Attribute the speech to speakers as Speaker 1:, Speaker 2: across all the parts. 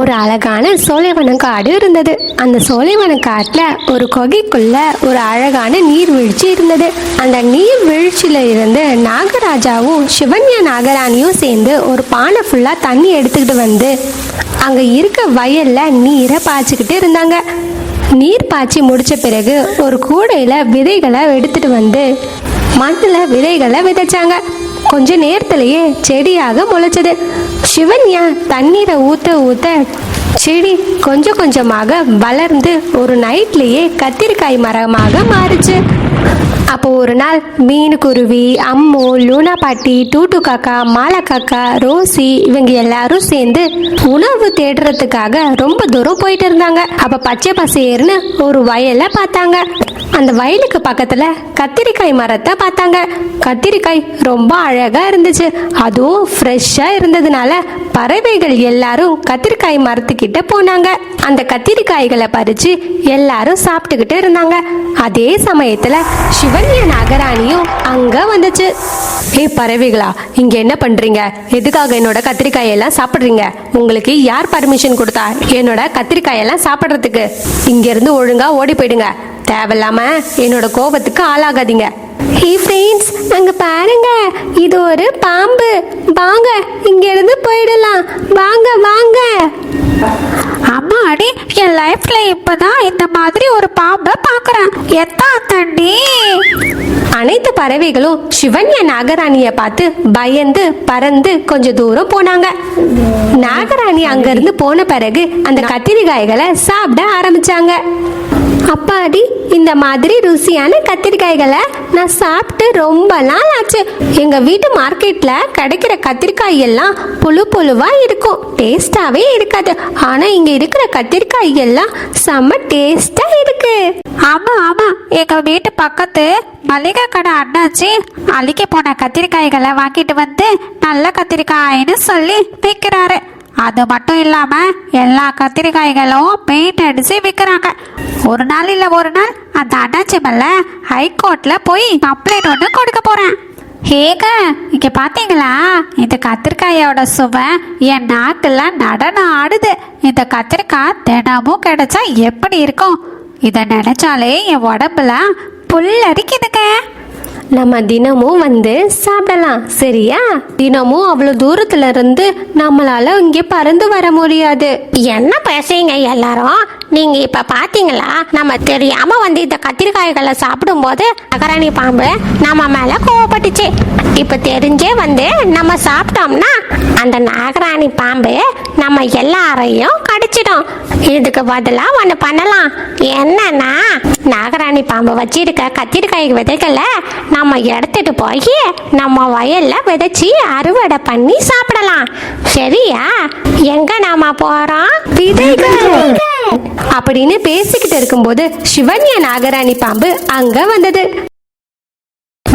Speaker 1: ஒரு அழகான சோலைவனம் காடு இருந்தது. அந்த சோலைவன காட்டில் ஒரு கொகைக்குள்ள ஒரு அழகான நீர்வீழ்ச்சி இருந்தது. அந்த நீர்வீழ்ச்சியில இருந்து நாகராஜாவும் சிவன்யா நாகராணியும் சேர்ந்து ஒரு பானை ஃபுல்லாக தண்ணி எடுத்துக்கிட்டு வந்து அங்கே இருக்க வயலில் நீரை பாய்ச்சிக்கிட்டு இருந்தாங்க. நீர் பாய்ச்சி முடித்த பிறகு ஒரு கூடையில் விதைகளை எடுத்துட்டு வந்து மண்ணில் விதைகளை விதைச்சாங்க. கொஞ்ச நேரத்திலேயே செடியாக முளைச்சது. சிவன்யா தண்ணீரை ஊத்த ஊத்த செடி கொஞ்சம் கொஞ்சமாக வளர்ந்து ஒரு நைட்லேயே கத்திரிக்காய் மரமாக மாறுச்சு. அப்போ ஒரு நாள் மீன் குருவி அம்மு லூனா பாட்டி டூட்டு காக்கா மாலா காக்கா ரோசி இவங்க எல்லாரும் சேர்ந்து உணவு தேடுறதுக்காக ரொம்ப தூரம் போயிட்டு இருந்தாங்க. அப்ப பச்சை பசேர்னு ஒரு வயலை பார்த்தாங்க. அந்த வயலுக்கு பக்கத்துல கத்திரிக்காய் மரத்தை பார்த்தாங்க. கத்திரிக்காய் ரொம்ப அழகா இருந்துச்சு. அதுவும் ஃப்ரெஷ்ஷா இருந்ததுனால பறவைகள் எல்லாரும் கத்திரிக்காய் மரத்துக்கிட்ட போனாங்க. அந்த கத்திரிக்காய்களை பறிச்சு எல்லாரும் சாப்பிட்டுக்கிட்டு இருந்தாங்க. அதே சமயத்துல சிவன்ய நாகராணியும் அங்க வந்துச்சு. ஏய் பறவைகளா இங்க என்ன பண்றீங்க? எதுக்காக என்னோட கத்திரிக்காய் எல்லாம் சாப்பிடுறீங்க? உங்களுக்கு யார் பர்மிஷன் கொடுத்தா என்னோட கத்திரிக்காய் எல்லாம் சாப்பிடுறதுக்கு? இங்க இருந்து ஒழுங்கா ஓடி போயிடுங்க. தேவையில்லாம என்னோட கோபத்துக்கு ஆளாகாதீங்க. ஹே ஃப்ரெண்ட்ஸ் அங்க பாருங்க. இது ஒரு பாம்பு. வாங்க இங்க இருந்து போயிடலாம். வாங்க வாங்க.
Speaker 2: அம்மா அடி என் லைஃப்ல இப்பதான் இந்த மாதிரி ஒரு பாம்பை பார்க்கறேன் எத்தா தண்டி
Speaker 1: அனைத்து பறவைகளும் சிவன்ய நாகராணிய பார்த்து பயந்து பறந்து கொஞ்ச தூரம் போனாங்க. நாகராணி அங்கிருந்து போன பிறகு அந்த கத்திரிக்காய்களை சாப்பிட ஆரம்பிச்சாங்க. அப்பாடி இந்த மாதிரி ருசியான கத்திரிக்காய்களை நான் சாப்பிட்டு ரொம்ப நாள் ஆச்சு. எங்க வீட்டு மார்க்கெட்ல கிடைக்கிற கத்திரிக்காய் எல்லாம் புழு புழுவா இருக்கும். டேஸ்டாவே இருக்காது. ஆனா இங்க இருக்கிற கத்திரிக்காய் எல்லாம் செம்ம டேஸ்டா இருக்கு.
Speaker 2: ஆமா ஆமா. எங்க வீட்டு பக்கத்து மளிகை கடை அண்ணாச்சி அழுகி போன கத்திரிக்காய்களை வாங்கிட்டு வந்து நல்ல கத்திரிக்காய்னு சொல்லி விற்கிறாரு அது மட்டும் இல்லாம எல்லா கத்திரிக்காய்களும் பெயிண்ட் அடிச்சு விற்கிறாங்க ஒரு நாள் இல்ல ஒரு நாள். அந்த அண்ணாச்சி மேல ஹைகோர்ட்ல போய் கம்ப்ளைண்ட் ஒன்று கொடுக்க போறேன். ஏங்க இங்க பாத்தீங்களா? இந்த கத்திரிக்காயோட சுவை என் நாக்குல நடனம் ஆடுது. இந்த கத்திரிக்காய் தினமும் கிடைச்சா எப்படி இருக்கும்? இதை நினைச்சாலே என் உடம்புல புல்லரிக்குதுங்க.
Speaker 1: நம்ம தினமும் வந்து சாப்பிடலாம் சரியா? தினமும் அவ்வளோ தூரத்துல இருந்து நம்மளால இங்கே பறந்து வர முடியாது.
Speaker 3: என்ன பேசுறீங்க எல்லாரும்? நீங்க இப்ப பாத்தீங்களா? நம்ம தெரியாம வந்து இந்த கத்திரிக்காய்களை சாப்பிடும்போது அகராணி பாம்பு நம்ம மேல கோவப்பட்டுச்சு. இப்போ தெரிஞ்சே வந்து நம்ம சாப்பிட்டோம்னா அந்த நாகராணி பாம்பு நம்ம எல்லாரையும் கடிச்சிடும். இதுக்கு பதிலாக ஒன்று பண்ணலாம். என்னன்னா நாகராணி பாம்பு வச்சிருக்க கத்திரிக்காய் விதைகளை நம்ம எடுத்துட்டு போய் நம்ம வயலில் விதைச்சி அறுவடை பண்ணி சாப்பிடலாம். சரியா? எங்க நாம போறோம்?
Speaker 1: விதைகள். அப்படின்னு பேசிக்கிட்டு இருக்கும்போது சிவன்ய நாகராணி பாம்பு அங்க வந்தது.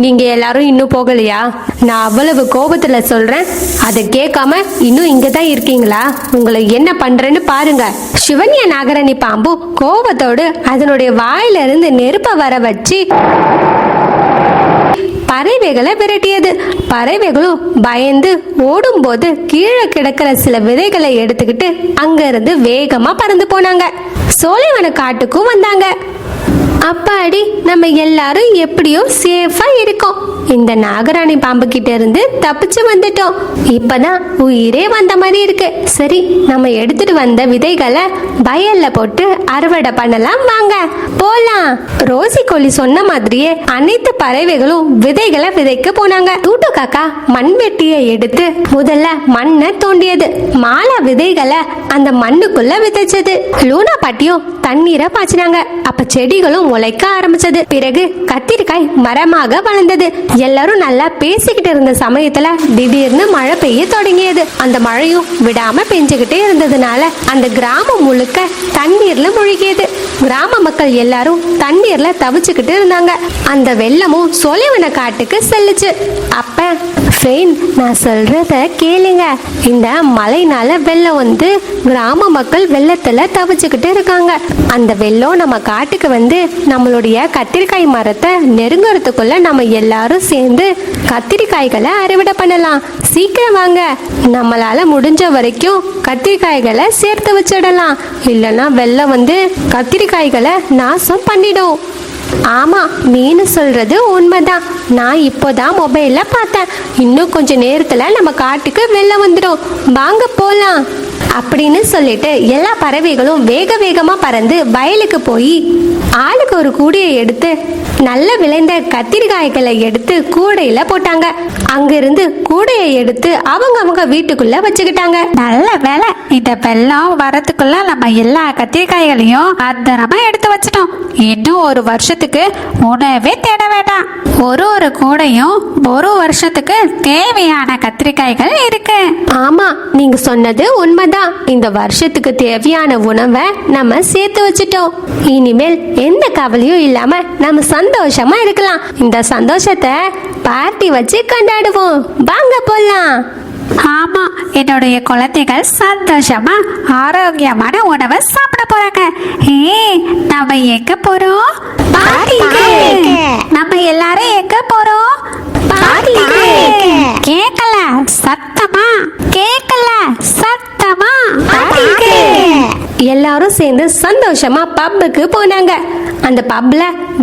Speaker 1: நீங்க எல்லாரும் இன்னும் போகலையா? நான் அவ்வளவு கோபத்துல சொல்றேன். அதை கேட்காம இன்னும் இங்க தான் இருக்கீங்களா? உங்களை என்ன பண்றேன்னு பாருங்க. சிவன்ய நாகரணி பாம்பு கோபத்தோடு அதனுடைய வாயில இருந்து நெருப்ப வர வச்சு பறவைகளை விரட்டியது. பறவைகளும் பயந்து ஓடும்போது கீழே கிடக்கிற சில விதைகளை எடுத்துக்கிட்டு அங்கிருந்து வேகமா பறந்து போனாங்க. சோலைவன காட்டுக்கும் வந்தாங்க. அப்பாடி நம்ம எல்லாரும் எப்படியோ சேஃபா இருக்கோம். இந்த நாகராணி பாம்பு கிட்ட இருந்து தப்பிச்சு வந்துட்டோம். இப்பதான் உயிரே வந்த மாதிரி இருக்கு. சரி நம்ம எடுத்துட்டு வந்த விதைகளை வயல்ல போட்டு அறுவடை பண்ணலாம் வாங்க. போலாம். ரோசி கோழி சொன்ன மாதிரியே அனைத்து பறவைகளும் விதைகளை விதைக்க போனாங்க. டூட்டு காக்கா மண்வெட்டியை எடுத்து முதல்ல மண்ணை தோண்டியது. மாலா விதைகளை அந்த மண்ணுக்குள்ள விதைச்சது. லூனா பாட்டியும் தண்ணீரை பாய்ச்சினாங்க. அப்ப செடிகளும் முளைக்க ஆரம்பிச்சது. பிறகு கத்திரிக்காய் மரமாக வளர்ந்தது. எல்லாரும் நல்லா பேசிக்கிட்டு இருந்த சமயத்துல திடீர்னு மழை பெய்ய தொடங்கியது. அந்த மழையும் விடாம பெஞ்சுக்கிட்டே இருந்ததுனால அந்த கிராமம் முழுக்க தண்ணீர்ல முழுகியது. கிராம மக்கள் எல்லாரும் தண்ணீர்ல தவிச்சுக்கிட்டு இருந்தாங்க. அந்த வெள்ளமும் சொலைவன காட்டுக்கு செல்லுச்சு. அப்ப ஃப்ரெண்ட் நான் சொல்றத கேளுங்க. இந்த மழைனால வெள்ளம் வந்து கிராம மக்கள் வெள்ளத்துல தவிச்சுக்கிட்டு இருக்காங்க. அந்த வெள்ளம் நம்ம காட்டுக்கு வந்து நம்மளுடைய கத்திரிக்காய் மரத்தை நெருங்குறதுக்குள்ள நம்ம எல்லாரும் சேர்ந்து கத்திரிக்காய்களை அறுவடை பண்ணலாம். சீக்கிரம் வாங்க. நம்மளால முடிஞ்ச வரைக்கும் கத்திரிக்காய்களை சேர்த்து வச்சிடலாம். இல்லைன்னா வெள்ளம் வந்து கத்திரிக்காய்களை நாசம் பண்ணிடும். ஆமா மீனு சொல்றது உண்மைதான். நான் இப்போதான் மொபைலில் பார்த்தேன். இன்னும் கொஞ்ச நேரத்துல நம்ம காட்டுக்கு வெள்ளம் வந்துடும். வாங்க போலாம். அப்படின்னு சொல்லிட்டு எல்லா பறவைகளும் வேக வேகமா பறந்து வயலுக்கு போய் ஆளுக்கு ஒரு கூடையை எடுத்து நல்ல விளைந்த கத்திரிக்காய்களை எடுத்து கூடையில போட்டாங்க. அங்கிருந்து கூடையை எடுத்து அவங்க அவங்க வீட்டுக்குள்ள வச்சுக்கிட்டாங்க.
Speaker 2: நல்ல வேலை. இந்த வெள்ளம் வரத்துக்குள்ள நம்ம எல்லா கத்திரிக்காய்களையும் பத்திரமா எடுத்து வச்சிட்டோம். இன்னும் ஒரு வருஷத்துக்கு உணவே தேட வேண்டாம். ஒரு ஒரு கூடையும் ஒரு வருஷத்துக்கு தேவையான கத்திரிக்காய்கள் இருக்கு.
Speaker 1: ஆமா நீங்க சொன்னது உண்மைதான். இந்த வருஷத்துக்கு தேவையான உணவை நம்ம சேர்த்து வச்சுட்டோம். இனிமேல் எந்த கவலையும் இல்லாம நம்ம சந்தோஷமா இருக்கலாம். இந்த சந்தோஷத்தை பார்ட்டி வச்சு கொண்டாடுவோம். வாங்க போலாம்.
Speaker 2: ஆமா என்னுடைய குழந்தைகள் சந்தோஷமா ஆரோக்கியமான உணவை சாப்பிட போறாங்க. ஏ நம்ம எங்க போறோம். நம்ம எல்லாரும் எங்க போறோம். கேக்கல சத்தமா. கேக்கல சத்தமா
Speaker 3: பார்ட்டிக்கு.
Speaker 1: எல்லாரும் சேர்ந்து சந்தோஷமா பப்புக்கு போனாங்க. அந்த பப்ல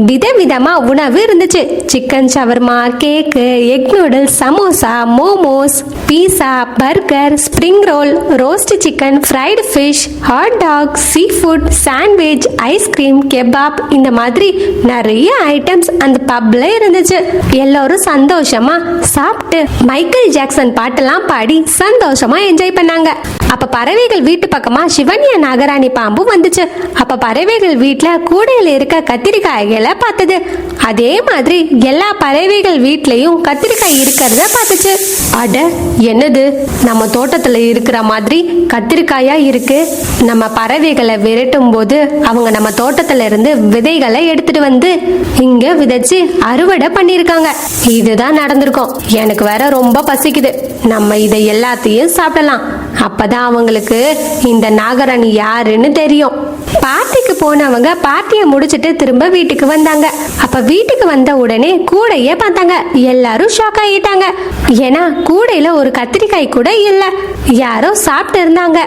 Speaker 1: விதவிதமா உணவு இருந்துச்சு. Chicken shawarma cake egg noodles samosa momos pizza burger spring roll roast chicken fried fish hot dog seafood sandwich ice cream kebab இந்த மாதிரி நிறைய ஐட்டம்ஸ் அந்த பப்ல இருந்துச்சு. எல்லோரும் சந்தோஷமா சாப்பிட்டு மைக்கேல் ஜாக்சன் பாட்டெல்லாம் பாடி சந்தோஷமா என்ஜாய் பண்ணாங்க. அப்ப பறவைகள் வீட்டு பக்கமா சிவன்யா நாகராணி பாம்பு வந்துச்சு. அப்ப பறவைகள் வீட்டுல கூடையில இருக்க கத்திரிக்காய்களை பார்த்தது. அதே மாதிரி எல்லா பறவைகள் வீட்லயும் கத்திரிக்காய் இருக்கிறத பார்த்துச்சு. அட என்னது? நம்ம தோட்டத்துல இருக்கிற மாதிரி கத்திரிக்காயா இருக்கு. நம்ம பறவைகளை விரட்டும் போது அவங்க நம்ம தோட்டத்துல இருந்து விதைகளை எடுத்துட்டு வந்து இங்க விதைச்சு அறுவடை பண்ணிருக்காங்க இதுதான் நடந்திருக்கும். எனக்கு வேற ரொம்ப பசிக்குது. நம்ம இதை எல்லாத்தையும் சாப்பிடலாம். அப்பதான் அவங்களுக்கு இந்த நாகராணி யாருன்னு தெரியும். பார்ட்டிக்கு போனவங்க பார்ட்டியை முடிச்சிட்டு திரும்ப வீட்டுக்கு வந்தாங்க. அப்ப வீட்டுக்கு வந்த உடனே கூடையே பார்த்தாங்க. எல்லாரும் ஷாக் ஆகிட்டாங்க. ஏன்னா கூடையில ஒரு கத்திரிக்காய் கூட இல்ல. யாரோ சாப்பிட்டு இருந்தாங்க.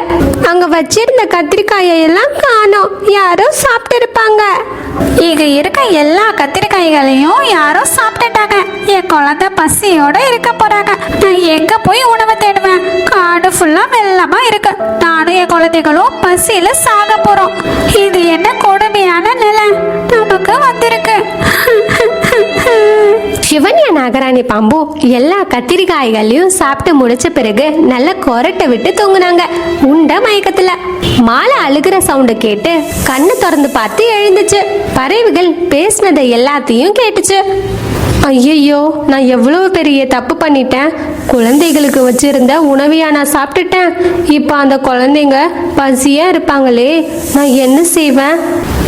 Speaker 1: அங்க வச்சிருந்த கத்திரிக்காயை எல்லாம் காணோம். யாரோ சாப்பிட்டு இருப்பாங்க.
Speaker 2: இங்க இருக்க எல்லா கத்திரிக்காய்களையும் யாரோ சாப்பிட்டு என் குழந்தை பசியோட இருக்க போறாங்க. நான் எங்க போய் உணவு தேடுவேன்? காடு ஃபுல்லா வெள்ளமா இருக்கு. நானும் என் குழந்தைகளும் பசியில சாக போறோம். இது என்ன கொடுமையான நிலை? நமக்கு வந்திருக்கு.
Speaker 1: சிவன்யா நாகராணி பாம்பு எல்லா கத்திரிக்காய்களையும் சாப்பிட்டு முடிச்ச பிறகு நல்ல கொரட்டை விட்டு தூங்குனாங்க. உண்ட மயக்கத்துல. மாலை அழுகிற சவுண்டு கேட்டு கண்ணு திறந்து பார்த்து எழுந்துச்சு. பறவைகள் பேசினதை எல்லாத்தையும் கேட்டுச்சு. ஐயையோ நான் எவ்வளவு பெரிய தப்பு பண்ணிட்டேன். குழந்தைகளுக்கு வச்சிருந்த உணவையா நான் சாப்பிட்டுட்டேன். இப்போ அந்த குழந்தைங்க பசியா இருப்பாங்களே நான் என்ன செய்வேன்?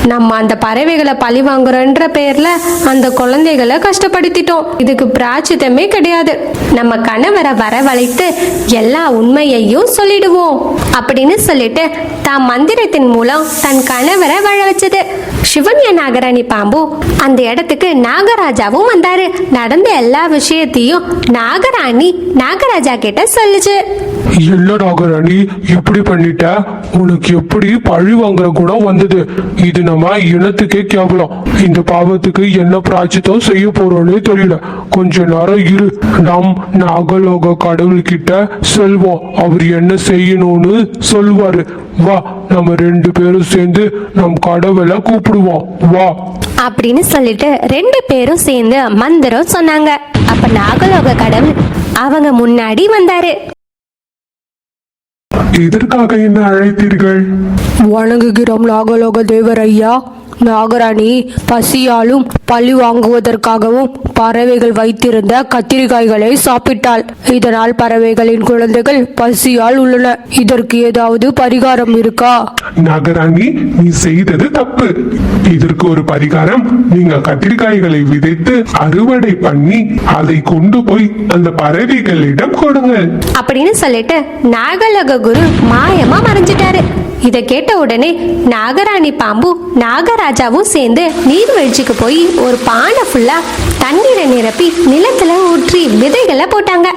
Speaker 1: நம்ம அந்த பறவைகளை பழி வாங்குறோன்ற பேர்ல அந்த குழந்தைகளை கஷ்டப்படுத்திட்டோம். இதுக்கு பிராச்சிதமே கிடையாது. நம்ம கணவரை வரவழைத்து எல்லா உண்மையையும் சொல்லிடுவோம். அப்படின்னு சொல்லிட்டு தான் மந்திரத்தின் மூலம் தன் கணவரை வாழ வச்சது. சிவன்ய நாகராணி பாம்பு. அந்த இடத்துக்கு நாகராஜாவும் வந்தாரு. நடந்த எல்லா விஷயத்தையும் நாகராணி நாகராஜா கிட்ட சொல்லுச்சு.
Speaker 4: என்ன நாகராணி இப்படி பண்ணிட்ட? உனக்கு எப்படி பழி வாங்குற குணம் வந்தது? இது நம்ம இனத்துக்கே கேவலம். இந்த பாவத்துக்கு என்ன பிராச்சித்தம் செய்ய போறோம்னே தெரியல. கொஞ்ச நேரம் இரு. நாம் நாகலோக கடவுள்கிட்ட செல்வோம். அவர் என்ன செய்யணும்னு சொல்வாரு வா நம்ம ரெண்டு பேரும் சேர்ந்து நம் கடவுளை கூப்பிடுவோம். வா.
Speaker 1: அப்படின்னு சொல்லிட்டு ரெண்டு பேரும் சேர்ந்து மந்திரம் சொன்னாங்க. அப்ப நாகலோக கடவுள் அவங்க முன்னாடி வந்தாரு.
Speaker 4: எதற்காக என்ன அழைத்தீர்கள்?
Speaker 5: வணங்குகிறோம் நாகலோக தேவர் ஐயா. நாகராணி பசியாலும் பழி வாங்குவதற்காகவும்
Speaker 1: பறவைகள் வைத்திருந்த கத்திரிக்காய்களை சாப்பிட்டாள். இதனால் பறவைகளின் குழந்தைகள் பசியால் உள்ளன. இதற்கு ஏதாவது பரிகாரம் இருக்கா?
Speaker 4: நாகராணி நீ செய்தது தப்பு. இதற்கு ஒரு பரிகாரம். நீங்க கத்திரிக்காய்களை விதைத்து அறுவடை பண்ணி அதை கொண்டு போய் அந்த பறவைகளிடம் கொடுங்கள்
Speaker 1: அப்படின்னு சொல்லிட்டு நாகலோக குரு மாயமா மறைஞ்சிட்டாரு. இத கேட்ட உடனே நாகராணி பாம்பு நாகராஜாவும் சேர்ந்து நீர்வீழ்ச்சிக்கு போய் ஒரு பானை ஃபுல்லா தண்ணீரை நிரப்பி நிலத்துல ஊற்றி விதைகளை போட்டாங்க.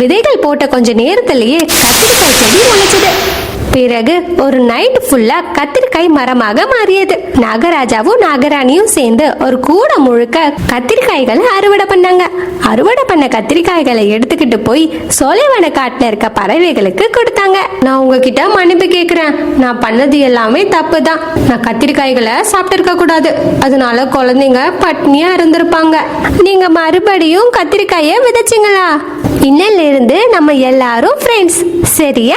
Speaker 1: விதைகள் போட்ட கொஞ்ச நேரத்திலேயே கத்திரிக்காய் செடி முளைச்சது. பிறகு ஒரு நைட் ஃபுல்லா கத்திரிக்காய் மரமாக மாறியது. நாகராஜாவும் நாகராணியும் சேர்ந்து ஒரு கூட முழுக்க கத்திரிக்காய்களை அறுவடை பண்ணாங்க. அறுவடை பண்ண கத்திரிக்காய்களை எடுத்துக்கிட்டு போய் சோலைவன காட்டுல இருக்க பறவைகளுக்கு கொடுத்தாங்க. நான் உங்ககிட்ட மன்னிப்பு கேக்குறேன். நான் பண்ணது எல்லாமே தப்பு தான் நான் கத்திரிக்காய்களை சாப்பிட்டு கூடாது. அதனால குழந்தைங்க பட்னியா இருந்திருப்பாங்க. நீங்க மறுபடியும் கத்திரிக்காயை விதைச்சிங்களா? இன்னிலிருந்து நம்ம எல்லாரும் ஃப்ரெண்ட்ஸ் சரியா?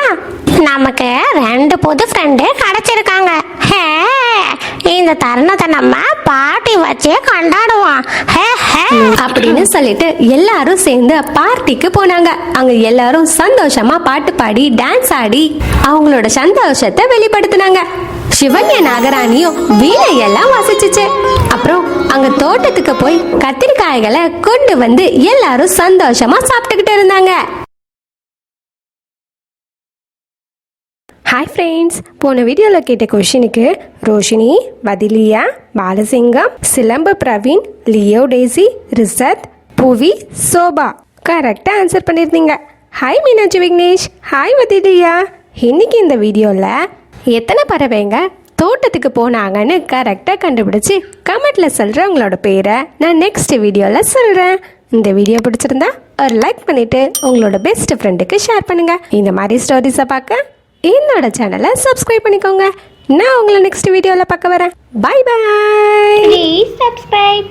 Speaker 3: நமக்கு ரெண்டு புது ஃப்ரெண்டு கிடைச்சிருக்காங்க. ஹே? இந்த தருணத்தை நம்ம பாட்டி வச்சே கொண்டாடுவோம் ஹே
Speaker 1: அப்படின்னு சொல்லிட்டு எல்லாரும் சேர்ந்து பார்ட்டிக்கு போனாங்க. அங்க எல்லாரும் சந்தோஷமா பாட்டு பாடி டான்ஸ் ஆடி அவங்களோட சந்தோஷத்தை வெளிப்படுத்தினாங்க. சிவன்ய நாகராணியும் வீணையெல்லாம் வாசிச்சுச்சு. அப்புறம் அங்க தோட்டத்துக்கு போய் கத்திரிக்காய்களை கொண்டு வந்து எல்லாரும் சந்தோஷமா சாப்பிட்டுக்கிட்டு இருந்தாங்க. ஹாய் ஃப்ரெண்ட்ஸ் போன வீடியோவில் கேட்ட கொஷினுக்கு ரோஷினி பதிலியா பாலசிங்கம் சிலம்பு பிரவீன் லியோ டேசி ரிசத் புவி சோபா. கரெக்டாக ஆன்சர் பண்ணியிருந்தீங்க ஹாய் மீனாட்சி விக்னேஷ். ஹாய் வதிலியா. இன்னைக்கு இந்த வீடியோவில் எத்தனை பறவைங்க தோட்டத்துக்கு போனாங்கன்னு கரெக்டாக கண்டுபிடிச்சி கமெண்ட்டில் சொல்கிற உங்களோட பேரை நான் நெக்ஸ்ட் வீடியோவில் சொல்கிறேன் இந்த வீடியோ பிடிச்சிருந்தா ஒரு லைக் பண்ணிவிட்டு உங்களோட பெஸ்ட் ஃப்ரெண்டுக்கு ஷேர் பண்ணுங்கள் இந்த மாதிரி ஸ்டோரிஸை பார்க்க என்னோட சேனலை சப்ஸ்கிரைப் பண்ணிக்கோங்க. நான் உங்களை நெக்ஸ்ட் வீடியோவில் பார்க்க வரேன். By by
Speaker 3: please subscribe